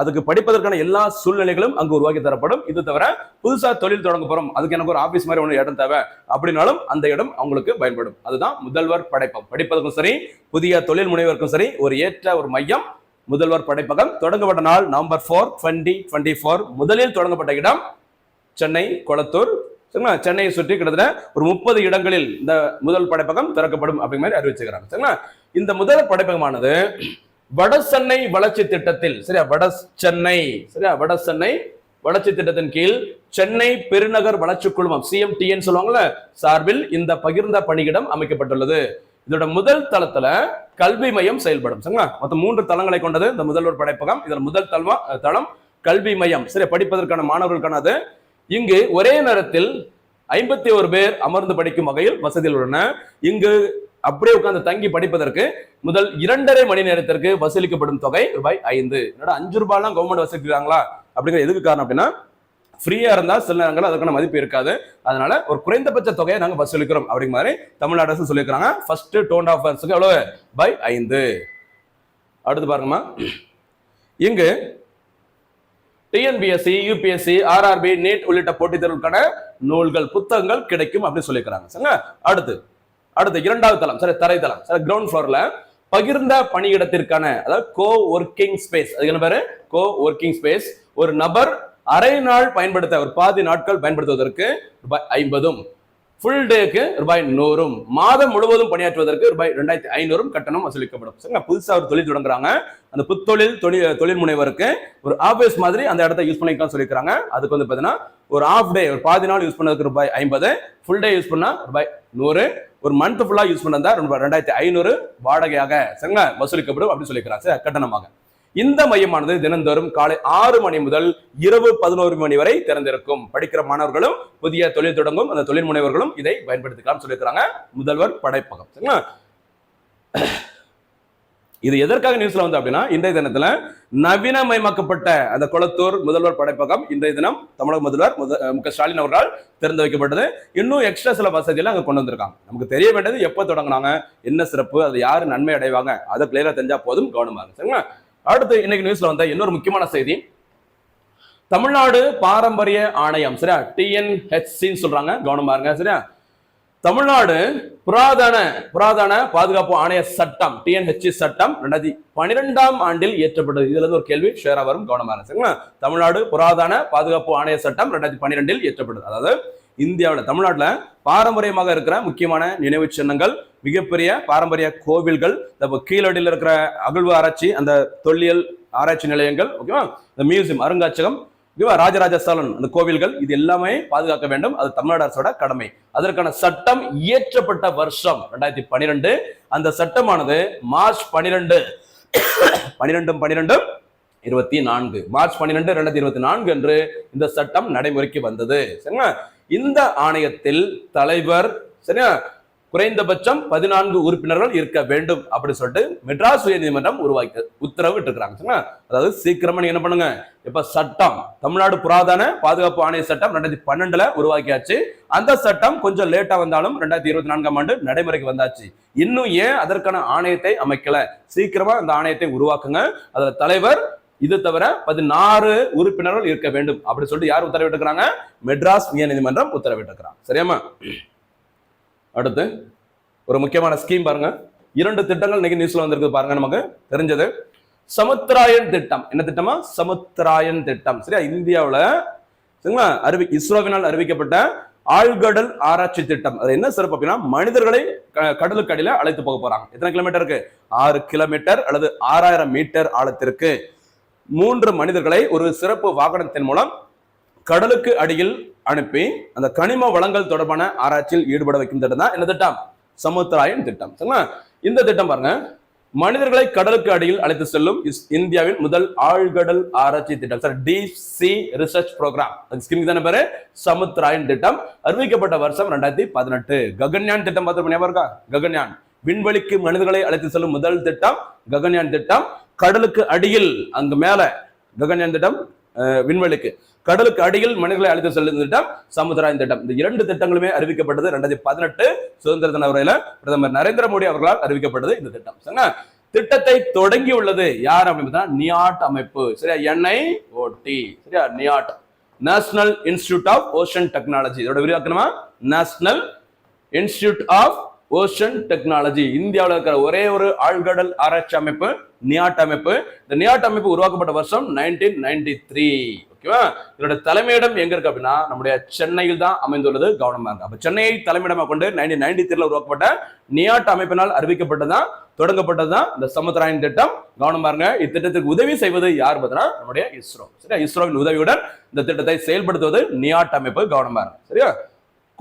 அதுக்கு படிப்பதற்கான எல்லா சூழ்நிலைகளும் அங்கு உருவாக்கி தரப்படும். இது தவிர புதுசா தொழில் தொடங்க போறோம். அதுக்கு எனக்கு ஒரு ஆபீஸ் மாதிரி ஒன்று இடம் தேவை. அப்படின்னாலும் அந்த இடம் அவங்களுக்கு பயன்படும். அதுதான் முதல்வர் படைப்பம் படிப்பதற்கும் சரி புதிய தொழில் முனைவருக்கும் சரி ஒரு ஏற்ற ஒரு மையம். முதல்வர் படைப்பகம் தொடங்கப்பட்ட நாள் November four twenty twenty four முதலில் தொடங்கப்பட்ட இடம் சென்னை கொளத்தூர் சரிங்களா? சென்னையை சுற்றி கிட்டத்தட்ட ஒரு முப்பது இடங்களில் இந்த முதல் படைப்பகம் திறக்கப்படும் அப்படிங்கிற மாதிரி அறிவிச்சுக்கிறாங்க சரிங்களா? இந்த முதல் படைப்பகமானது வட சென்னை வளர்ச்சி திட்டத்தில் சரியா? வட சென்னை சரியா? வட சென்னை வளர்ச்சி திட்டத்தின் கீழ் சென்னை பெருநகர் வளர்ச்சி குழுமம் சிஎம்டிஎன்னு சொல்லுவாங்கல்ல சார்பில் இந்த பகிர்ந்த பணியிடம் அமைக்கப்பட்டுள்ளது. இதோட முதல் தளத்துல கல்வி மையம் செயல்படும். சரிங்களா? மொத்தம் மூன்று தளங்களை கொண்டது இந்த முதல்வர் படைப்பகம். இதில் முதல் தளம் தளம் கல்வி மையம். சரி படிப்பதற்கான மாணவர்களுக்கானது இங்கு ஒரே நேரத்தில் ஐம்பத்தி ஒரு பேர் அமர்ந்து படிக்கும் வகையில் வசதிகள் உள்ளன. இங்கு அப்படியே உட்கார்ந்து தங்கி படிப்பதற்கு முதல் இரண்டரை மணி நேரத்திற்கு வசூலிக்கப்படும் தொகை ரூபாய் ஐந்து. என்னடா அஞ்சு ரூபாய்லாம் கவர்மெண்ட் வசூலிக்கிறாங்களா அப்படிங்கிற எதுக்கு காரணம் அப்படின்னா ஃப்ரீயா இருந்தா சில நேரங்கள் அதுக்கான மதிப்பு இருக்காது. அதனால ஒரு குறைந்தபட்ச தொகையை நாங்க வசூலிக்கிறோம் அப்படிங்கிற மாதிரி தமிழ்நாடு அரசு சொல்லியிருக்காங்க ஃபர்ஸ்ட் டோன் ஆஃப் எவ்வளவு? பை ஐந்து. அடுத்து பாருங்கம்மா. இங்கு டிஎன்பிஎஸ்சி யூபிஎஸ்சி ஆர்ஆர்பி நீட் உள்ளிட்ட போட்டித் தேர்வுக்கான நூல்கள் புத்தகங்கள் கிடைக்கும் அப்படின்னு சொல்லியிருக்கிறாங்க. சரிங்களா அடுத்து அடுத்து இரண்டாவது தளம் சரி தரைத்தளம் சரி கிரவுண்ட் ஃப்ளோர்ல பகிர்ந்த பணியிடத்திற்கான அதாவது கோ ஒர்க்கிங் ஸ்பேஸ் அது என்ன பேரு? கோ ஒர்க்கிங் ஸ்பேஸ் ஒரு நபர் அரை நாள் பயன்படுத்த ஒரு பாதி நாட்கள் பயன்படுத்துவதற்கு ரூபாய் ஐம்பதும் ஃபுல் டேக்கு ரூபாய் நூறும். மாதம் முழுவதும் பணியாற்றுவதற்கு ரூபாய் ரெண்டாயிரத்தி ஐநூறும் கட்டணம் வசூலிக்கப்படும். சரிங்களா? புதுசாக ஒரு தொழில் தொடங்குறாங்க. அந்த புத்தொழில் தொழில் தொழில் முனைவருக்கு ஒரு ஆபீஸ் மாதிரி அந்த இடத்த யூஸ் பண்ணிக்கலாம் சொல்லிக்கிறாங்க அதுக்கு வந்து பார்த்தீங்கன்னா ஒரு ஆஃப் டே ஒரு பாதி நாள் யூஸ் பண்ணதுக்கு ரூபாய் ஐம்பது. ஃபுல் டே யூஸ் பண்ணால் ரூபாய் நூறு. ஒரு மந்த் ஃபுல்லாக யூஸ் பண்ணிருந்தா ரூபாய் ரெண்டாயிரத்தி ஐநூறு வாடகையாக சரிங்களா வசூலிக்கப்படும் அப்படின்னு சொல்லிக்கிறாங்க சரி, கட்டணமாக. இந்த மையமானது தினந்தோறும் காலை ஆறு மணி முதல் இரவு பதினோரு மணி வரை திறந்திருக்கும். படிக்கிற மாணவர்களும் புதிய தொழில் தொடங்கும் அந்த தொழில் முனைவர்களும் இதை பயன்படுத்திக்கலாம் சொல்லியிருக்கிறாங்க. முதல்வர் படைப்பகம். சரிங்களா? இது எதற்காக நியூஸ்ல வந்து அப்படின்னா இன்றைய தினத்துல நவீனமயமாக்கப்பட்ட அந்த கொளத்தூர் முதல்வர் படைப்பகம் இன்றைய தினம் தமிழக முதல்வர் மு க ஸ்டாலின் அவர்களால் திறந்து வைக்கப்பட்டது. இன்னும் எக்ஸ்ட்ரா சில வசதியெல்லாம் அங்க கொண்டு வந்திருக்காங்க. நமக்கு தெரிய வேண்டியது எப்போ தொடங்குனாங்க என்ன சிறப்பு அது யாரு நன்மை அடைவாங்க அதை கிளியரா தெரிஞ்சா போதும் கவனமா இருக்கு சரிங்களா? அடுத்து இன்னைக்கு நியூஸ்ல வந்த இன்னொரு முக்கியமான செய்தி. தமிழ்நாடு பாரம்பரிய ஆணையம் சரியா? டிஎன்ஹெச்சின்னு சொல்றாங்க. கவனமா இருங்க சரியா? தமிழ்நாடு புராதன புராதன பாதுகாப்பு ஆணைய சட்டம் டிஎன்ஹெச்சி சட்டம் ரெண்டாயிரத்தி பனிரெண்டாம் ஆண்டில் இயற்றப்பட்டது. இதுல இருந்து ஒரு கேள்வி ஷேரா வரும். கவனமா சரிங்களா? தமிழ்நாடு புராதன பாதுகாப்பு ஆணைய சட்டம் ரெண்டாயிரத்தி பன்னிரெண்டில் இயற்றப்பட்டது. அதாவது இந்தியாவில் தமிழ்நாட்டில் பாரம்பரியமாக இருக்கிற முக்கியமான நினைவு சின்னங்கள் மிகப்பெரிய பாரம்பரிய கோவில்கள் இப்போ கீழடியில் இருக்கிற அகழ்வு ஆராய்ச்சி அந்த தொல்லியல் ஆராய்ச்சி நிலையங்கள் ஓகேவா? இந்த மியூசியம் அருங்காட்சியகம் ஓகேவா? ராஜராஜ சோழன் அந்த கோவில்கள் இது எல்லாமே பாதுகாக்க வேண்டும். அது தமிழ்நாடு அரசோட கடமை. அதற்கான சட்டம் இயற்றப்பட்ட வருஷம் ரெண்டாயிரத்தி பன்னிரெண்டு. அந்த சட்டமானது மார்ச் பன்னிரெண்டு. பன்னிரெண்டும் பனிரெண்டும் இருபத்தி நான்கு. மார்ச் பன்னிரெண்டு ரெண்டாயிரத்தி இருபத்தி நான்கு அன்று இந்த சட்டம் நடைமுறைக்கு வந்தது. சரிங்களா? இந்த ஆணையத்தில் தலைவர் சரியா? குறைந்தபட்சம் பதினான்கு உறுப்பினர்கள் இருக்க வேண்டும் அப்படி சொல்லிட்டு மெட்ராஸ் உயர்நீதிமன்றம் உருவாக்கி உத்தரவு இருக்கிறாங்க அதாவது சீக்கிரமா நீங்க என்ன பண்ணுங்க? இப்ப சட்டம் தமிழ்நாடு புராதன பாதுகாப்பு ஆணைய சட்டம் ரெண்டாயிரத்தி பன்னெண்டுல உருவாக்கியாச்சு. அந்த சட்டம் கொஞ்சம் லேட்டா வந்தாலும் ரெண்டாயிரத்தி இருபத்தி நான்காம் ஆண்டு நடைமுறைக்கு வந்தாச்சு. இன்னும் ஏன் அதற்கான ஆணையத்தை அமைக்கல? சீக்கிரமா அந்த ஆணையத்தை உருவாக்குங்க. அதுல தலைவர் இது தவிர பதினாறு உறுப்பினர்கள் இருக்க வேண்டும் அப்படி சொல்லிட்டு யார் உத்தரவிட்டிருக்கிறாங்க? மெட்ராஸ் உயர்நீதிமன்றம் உத்தரவிட்டிருக்கிறாங்க சரியாமா அடுத்து ஒரு முக்கியமான ஸ்கீம் பாருங்க. இரண்டு திட்டங்கள் இன்னைக்கு நியூஸ்ல வந்திருக்கு பாருங்க நமக்கு. தெரிஞ்சது. சமுத்திராயன் திட்டம். என்ன திட்டமா? சமுத்திராயன் திட்டம். சரியா? இந்தியாவில் சரிங்களா? அறிவி இஸ்ரோவினால் அறிவிக்கப்பட்ட ஆழ்கடல் ஆராய்ச்சி திட்டம். அது என்ன சிறப்பு அப்படின்னா மனிதர்களை க- கடலுக்கு அடியில அழைத்து போக போறாங்க. எத்தனை கிலோமீட்டர் இருக்கு? ஆறு கிலோமீட்டர் அல்லது ஆறாயிரம் மீட்டர் ஆழத்திற்கு. மூன்று மனிதர்களை ஒரு சிறப்பு வாகனத்தின் மூலம் கடலுக்கு அடியில் அனுப்பி அந்த கனிம வளங்கள் தொடர்பான ஆராய்ச்சியில் ஈடுபட வைக்கும் திட்டம் தான் என்ன திட்டம். சமுத்திராயன் திட்டம். சரிங்களா? இந்த திட்டம் பாருங்க. மனிதர்களை கடலுக்கு அடியில் அழைத்து செல்லும் இந்தியாவின் முதல் ஆழ்கடல் ஆராய்ச்சி திட்டம். Sir deep sea research program அது ஸ்கீம் தானே பேரு? சமுத்திராயன் திட்டம். அறிவிக்கப்பட்ட வருஷம் ரெண்டாயிரத்தி பதினெட்டு. ககன்யான் திட்டம் பார்த்துருப்போம் ஞாபகம் இருக்கா? ககன்யான். விண்வெளிக்கு மனிதர்களை அழைத்து செல்லும் முதல் திட்டம் ககன்யான் திட்டம். கடலுக்கு அடியில் அங்கு மேல ககன்யான் திட்டம் விண்வெளிக்கு. கடலுக்கு அடியில் மனிதர்களை அழைத்து செல்லும் திட்டம் சமுத்திராயன் திட்டம். இந்த இரண்டு திட்டங்களுமே அறிவிக்கப்பட்டது ரெண்டாயிரத்தி பதினெட்டு சுதந்திர தின உரையில பிரதமர் நரேந்திர மோடி அவர்களால் அறிவிக்கப்பட்டது இந்த திட்டம். சரிங்க திட்டத்தை தொடங்கி உள்ளது யார் அப்படின்னு நியாட் அமைப்பு. சரியா? என்ஐ ஓடி சரியா? NIOT. National institute of ocean technology இதோட விரிவாக்கணுமா? National institute of ocean technology இந்தியாவில் இருக்கிற ஒரே ஒரு ஆழ்கடல் ஆராய்ச்சி அமைப்பு நியாட் அமைப்பு. இந்த நியாட் அமைப்பு உருவாக்கப்பட்ட வருஷம் நைன்டீன் நைன்டி த்ரீ ஓகேவா இதோட தலைமையிடம் எங்க இருக்கு அப்படின்னா நம்முடைய சென்னையில் தான் அமைந்துள்ளது கவனமா இருக்கு அப்ப சென்னையை தலைமையிடமாக கொண்டு நைன்டீன் நைன்டி த்ரீல உருவாக்கப்பட்ட நியாட் அமைப்பினால் அறிவிக்கப்பட்டதான் தொடங்கப்பட்டதுதான் இந்த சமுத்திராயன் திட்டம்? கவனம் பாருங்க. இத்திட்டத்திற்கு உதவி செய்வது யார் பார்த்தீங்கன்னா நம்முடைய இஸ்ரோ. சரியா? இஸ்ரோவின் உதவியுடன் இந்த திட்டத்தை செயல்படுத்துவது நியாட் அமைப்பு. கவனமா இருங்க சரியா?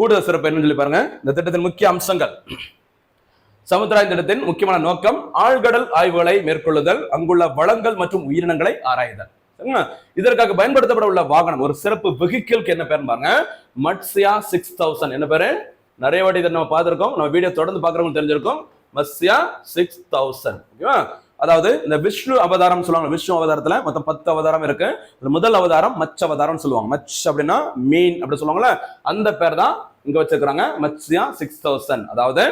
கூடுதல் சிறப்பு என்னன்னு சொல்லி பாருங்க. இந்த திட்டத்தின் முக்கிய அம்சங்கள். சமுத்திராயன் திட்டத்தின் முக்கியமான நோக்கம் ஆழ்கடல் ஆய்வுகளை மேற்கொள்ளுதல் அங்குள்ள வளங்கள் மற்றும் உயிரினங்களை ஆராய்தல். இதற்காக பயன்படுத்தப்பட உள்ள வாகனம் ஒரு சிறப்பு வெஹிக்கிள்க்கு என்ன பேர் பாருங்க. மட்சியா சிக்ஸ் தௌசண்ட் என்ன பேரு? நிறைய வாட்டி இதை நம்ம பார்த்துருக்கோம். நம்ம வீடியோ தொடர்ந்து பார்க்குறவங்க தெரிஞ்சிருக்கும். மத்ஸ்யா சிக்ஸ் தௌசண்ட் ஓகேவா? அதாவது இந்த விஷ்ணு அவதாரம் சொல்லுவாங்க. விஷ்ணு அவதாரத்துல மொத்தம் பத்து அவதாரம் இருக்கு. முதல் அவதாரம் மச்ச அவதாரம் சொல்லுவாங்க. மச் அப்படின்னா மீன் அப்படி சொல்லுவாங்கல்ல? அந்த பேர் தான் இங்க வச்சிருக்கிறாங்க. மத்ஸ்யா சிக்ஸ் தௌசண்ட் அதாவது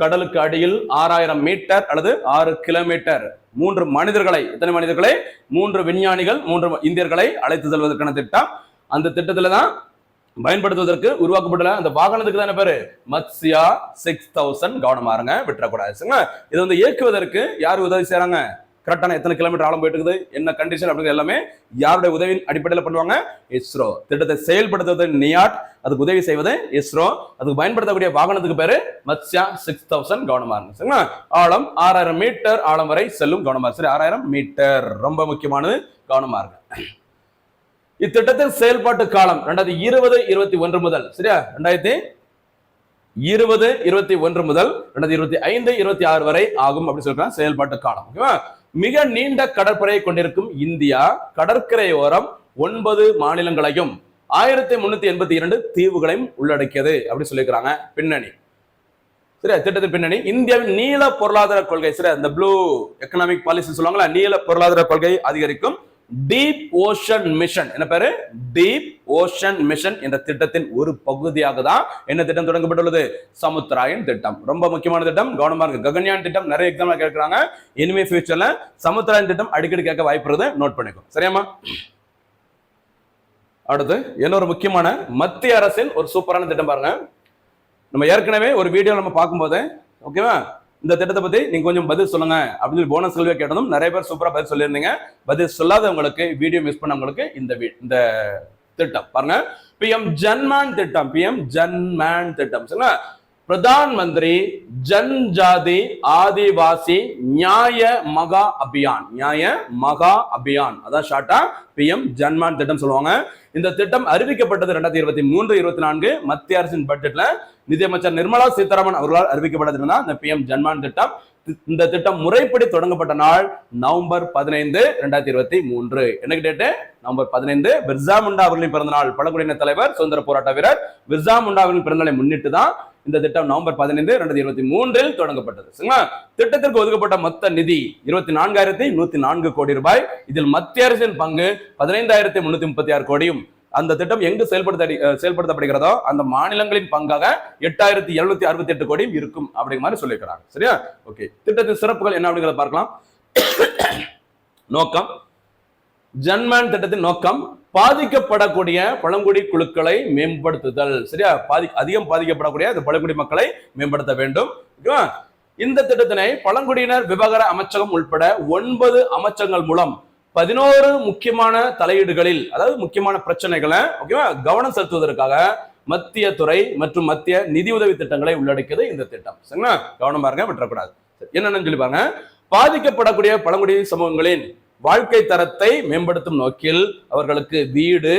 கடலுக்கு அடியில் ஆறாயிரம் மீட்டர் அல்லது ஆறு கிலோமீட்டர் மூன்று மனிதர்களை எத்தனை மனிதர்களை? மூன்று விஞ்ஞானிகள் மூன்று இந்தியர்களை அழைத்து செல்வதற்கான திட்டம். அந்த திட்டத்துல தான் பயன்படுத்துவதற்கு உருவாக்கப்பட்டுள்ள அந்த வாகனத்துக்கு தானே பேரு? மத்ஸ்யா சிக்ஸ் தௌசண்ட் கவனமா இருங்க விட்டுறக்கூடாது. சரிங்களா? இது வந்து இயக்குவதற்கு யார் உதவி செய்யறாங்க கரெக்டான எத்தனை கிலோமீட்டர் ஆழம் போயிட்டு இருக்குது என்ன கண்டிஷன் அப்படிங்கிறது எல்லாமே யாருடைய உதவியின் அடிப்படையில் பண்ணுவாங்க? இஸ்ரோ. திட்டத்தை செயல்படுத்துவது நியாட் அதுக்கு உதவி செய்வது இஸ்ரோ. அதுக்கு பயன்படுத்தக்கூடிய வாகனத்துக்கு பேரு மத்ஸ்யா சிக்ஸ் தௌசண்ட் கவனமா இருங்க. சரிங்களா? ஆழம் ஆறாயிரம் மீட்டர் ஆழம் வரை செல்லும் கவனமா சரி ஆறாயிரம் மீட்டர். ரொம்ப முக்கியமானது கவனமா இருக்கு இத்திட்டத்தின் செயல்பாட்டு காலம் ரெண்டாயிரத்தி இருபது இருபத்தி ஒன்று முதல். சரியா? ரெண்டாயிரத்தி இருபது இருபத்தி ஒன்று முதல் ரெண்டாயிரத்தி இருபத்தி ஐந்து இருபத்தி ஆறு வரை ஆகும் அப்படின்னு சொல்றாங்க செயல்பாட்டு காலம். ஓகேவா? மிக நீண்ட கடற்படையை கொண்டிருக்கும் இந்தியா கடற்கரையோரம் ஒன்பது மாநிலங்களையும் ஆயிரத்தி முன்னூத்தி எண்பத்தி இரண்டு தீவுகளையும் உள்ளடக்கியது அப்படின்னு சொல்லியிருக்கிறாங்க பின்னணி. சரியா? திட்டத்தின் பின்னணி இந்தியாவின் நீல பொருளாதார கொள்கை. சரியா? இந்த ப்ளூ எக்கனாமிக் பாலிசி சொல்லுவாங்களா நீல பொருளாதார கொள்கை அதிகரிக்கும் டீப் ஓஷன் மிஷன் என்ன பேரு? டீப் ஓஷன் மிஷன் என்ற திட்டத்தின் ஒரு பகுதியாக தான் என்ன திட்டம் தொடங்கப்பட்டுள்ளது? சமுத்திராயன் திட்டம். ரொம்ப முக்கியமான திட்டம். கவனமா இருக்கு ககன்யான் திட்டம் நிறைய எக்ஸாம்ல கேட்கிறாங்க. இனிமே ஃபியூச்சர்ல சமுத்திராயன் திட்டம் அடிக்கடி கேட்க வாய்ப்பு நோட் பண்ணிக்கோ. சரியாமா அடுத்து இன்னொரு முக்கியமான மத்திய அரசின் ஒரு சூப்பரான திட்டம் பாருங்க. நம்ம ஏற்கனவே ஒரு வீடியோ நம்ம பார்க்கும்போது ஓகேவா இந்த திட்டத்தை பத்தி நீங்க கொஞ்சம் பதில் சொல்லுங்க அப்படின்னு சொல்லி போனஸ் கேள்வியா கேட்டதும் நிறைய பேர் சூப்பரா பதில் சொல்லியிருந்தீங்க. பதில் சொல்லாதவங்களுக்கு வீடியோ மிஸ் பண்ணவங்களுக்கு இந்த வி- இந்த திட்டம். பாருங்க. பிஎம் ஜன்மான் திட்டம். பிஎம் ஜன்மான் திட்டம். சரிங்களா? பிரதான் மந்திரி ஜன்ஜாதி ஆதிவாசி நியாய மகா அபியான். நியாய மகா அபியான். அதான் ஷார்ட்டா பிஎம் ஜன்மான் திட்டம் சொல்லுவாங்க. இந்த திட்டம் அறிவிக்கப்பட்டது ரெண்டாயிரத்தி இருபத்தி மூன்று இருபத்தி நான்கு மத்திய அரசின் பட்ஜெட்ல நிதியமைச்சர் நிர்மலா சீதாராமன் அவர்களால் அறிவிக்கப்பட்டது இந்த பி பிஎம் ஜன்மான் திட்டம். இந்த திட்டம் முறைப்படி தொடங்கப்பட்ட நாள் நவம்பர் பதினைந்து ரெண்டாயிரத்தி இருபத்தி மூன்று. என்ன டேட்டு நவம்பர் பதினைந்து. பிர்சா முண்டா அவர்களின் பிறந்த நாள். பழங்குடியின தலைவர் சுதந்திர போராட்ட வீரர் பிர்சா முண்டா அவர்களின் பிறந்தநாளை முன்னிட்டு தான் இந்த திட்டம் நவம்பர் பதினைந்து ரெண்டாயிரத்தி இருபத்தி மூன்றில் தொடங்கப்பட்டது. சரிங்களா? திட்டத்திற்கு ஒதுக்கப்பட்ட மொத்த நிதி இருபத்தி நான்காயிரத்தி நூத்தி நான்கு கோடி ரூபாய். இதில் மத்திய அரசின் பங்கு பதினைந்தாயிரத்தி முன்னூத்தி முப்பத்தி ஆறு கோடியும். அந்த திட்டம் எங்கு செயல்படுத்த செயல்படுத்தப்படுகிறதோ அந்த மாநிலங்களின் பங்காக எட்டாயிரத்தி எழுநூத்தி அறுபத்தி எட்டு கோடியும் இருக்கும் அப்படிங்கிற மாதிரி சொல்லியிருக்கிறாங்க. சரியா? ஓகே. திட்டத்தின் சிறப்புகள் என்ன அப்படிங்கிறத பார்க்கலாம். நோக்கம். ஜன்மன் திட்டத்தின் நோக்கம். பாதிக்கப்படக்கூடிய பழங்குடி குழுக்களை மேம்படுத்துதல். சரியா? பாதி அதிகம் பாதிக்கப்படக்கூடிய அந்த பழங்குடி மக்களை மேம்படுத்த வேண்டும். ஓகேவா? இந்த திட்டத்தினை பழங்குடியினர் விவகார அமைச்சகம் உட்பட ஒன்பது அமைச்சகங்கள் மூலம் பதினோரு முக்கியமான தலையீடுகளில் அதாவது முக்கியமான பிரச்சனைகளை ஓகேவா கவனம் செலுத்துவதற்காக மத்திய துறை மற்றும் மத்திய நிதியுதவி திட்டங்களை உள்ளடக்கியது இந்த திட்டம். சரிங்களா? கவனம் பாருங்க விட்டுறக்கூடாது. சரி, என்னென்னு சொல்லி பாருங்க. பாதிக்கப்படக்கூடிய பழங்குடி சமூகங்களின் வாழ்க்கை தரத்தை மேம்படுத்தும் நோக்கில் அவர்களுக்கு வீடு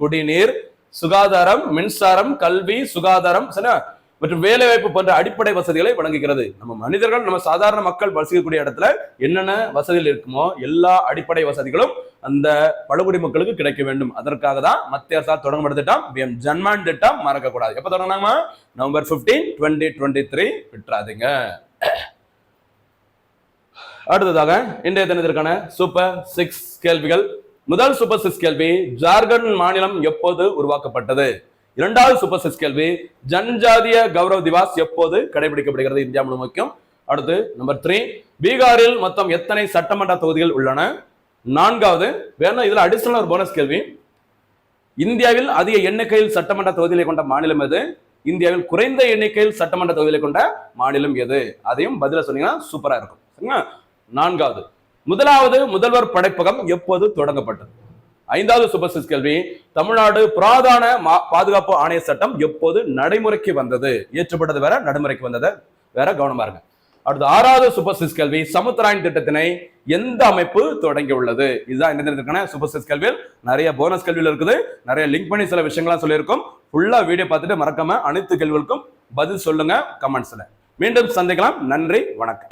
குடிநீர் சுகாதாரம் மின்சாரம் கல்வி சுகாதாரம் சரியா மற்றும் வேலைவாய்ப்பு போன்ற அடிப்படை வசதிகளை வழங்குகிறது. நம்ம மனிதர்கள் நம்ம சாதாரண மக்கள் வசிக்கக்கூடிய இடத்துல என்னென்ன வசதிகள் இருக்குமோ எல்லா அடிப்படை வசதிகளும் அந்த பழங்குடி மக்களுக்கு கிடைக்க வேண்டும். அதற்காக தான் மத்திய அரசால் தொடங்கப்பட்ட திட்டம். பிஎம் ஜன்மான் திட்டம் மறக்கக்கூடாது. எப்ப தொடங்கினாமா நவம்பர் 15 டுவெண்ட்டி டுவெண்ட்டி த்ரீ விட்டுறாதீங்க. அடுத்ததாக இன்றைய தினத்திற்கான சூப்பர் சிக்ஸ் கேள்விகள். முதல் சூப்பர் சிக்ஸ் கேள்வி ஜார்க்கண்ட் மாநிலம் எப்போது உருவாக்கப்பட்டது? இரண்டாவது சூப்பர் சிக்ஸ் கேள்வி ஜன்ஜாதிய கௌரவ் திவாஸ் எப்போது கடைபிடிக்கப்படுகிறது? இந்தியா முழுமைக்கும் அடுத்து நம்பர் த்ரீ பீகாரில் மொத்தம் எத்தனை சட்டமன்ற தொகுதிகள் உள்ளன? நான்காவது வேணும் இதுல அடிஷனல் ஒரு போனஸ் கேள்வி. இந்தியாவில் அதிக எண்ணிக்கையில் சட்டமன்ற தொகுதிகளை கொண்ட மாநிலம் எது? இந்தியாவில் குறைந்த எண்ணிக்கையில் சட்டமன்ற தொகுதிகளை கொண்ட மாநிலம் எது? அதையும் பதில சொன்னீங்கன்னா சூப்பரா இருக்கும். சரிங்களா? நான்காவது முதலாவது முதல்வர் படைப்பகம் எப்போது தொடங்கப்பட்டது? ஐந்தாவது சுபசிஸ் கேள்வி தமிழ்நாடு புராதான மா- பாதுகாப்பு ஆணைய சட்டம் எப்போது நடைமுறைக்கு வந்தது? இயற்றப்பட்டது வேற நடைமுறைக்கு வந்ததை வேற கவனமா இருங்க. அடுத்து ஆறாவது சுபசிஸ் கேள்வி சமுத்திராயன் திட்டத்தினை எந்த அமைப்பு தொடங்கி உள்ளது இதுதான் இந்த தினத்திற்கான சூப்பர் கேள்வியில் நிறைய போனஸ் கல்வியில் இருக்குது. நிறைய லிங்க் பண்ணி சில விஷயங்கள்லாம் சொல்லியிருக்கோம். ஃபுல்லா வீடியோ பார்த்துட்டு மறக்காம அனைத்து கேள்விகளுக்கும் பதில் சொல்லுங்க கமெண்ட்ஸ்ல மீண்டும் சந்திக்கலாம். நன்றி வணக்கம்.